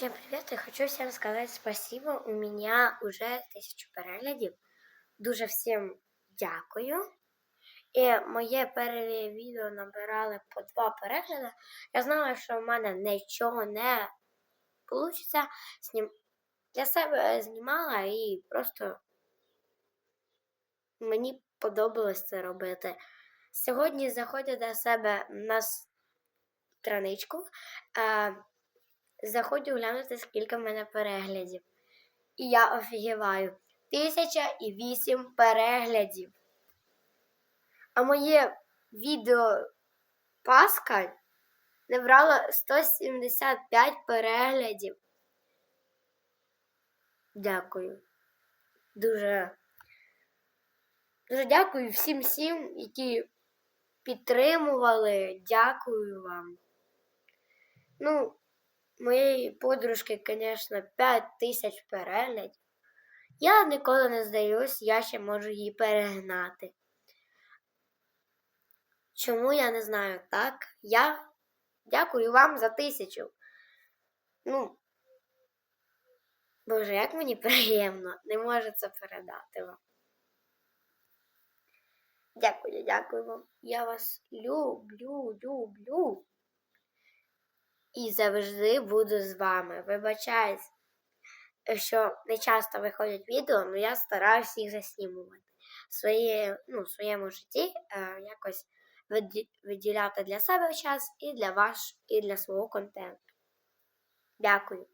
Всем привет! Я хочу всем сказать спасибо. У меня уже тисячу переглядів. Дуже всім дякую. І моє перше відео набирали по два перегляди. Я знала, що в мене нічого не вийде. Для себе знімала і просто мені подобалось це робити. Сьогодні заходжу до себе на страничку. Заходжу глянути, скільки в мене переглядів. І я офігіваю. Тисяча і вісім переглядів. А моє відео Паска набрало 175 переглядів. Дякую. Дуже. Дуже дякую всім всім, які підтримували. Дякую вам. Ну, моєї подружки, звісно, 5 тисяч переглядів. Я ніколи не здаюсь, я ще можу її перегнати. Чому я не знаю, так? Я дякую вам за тисячу. Ну, Боже, як мені приємно, не можу це передати вам. Дякую, дякую вам. Я вас люблю, люблю. І завжди буду з вами. Вибачаюсь, що не часто виходять відео, але я стараюся їх заснімувати. Своє, ну, в своєму житті е, якось виділяти для себе час і для ваш, і для свого контенту. Дякую.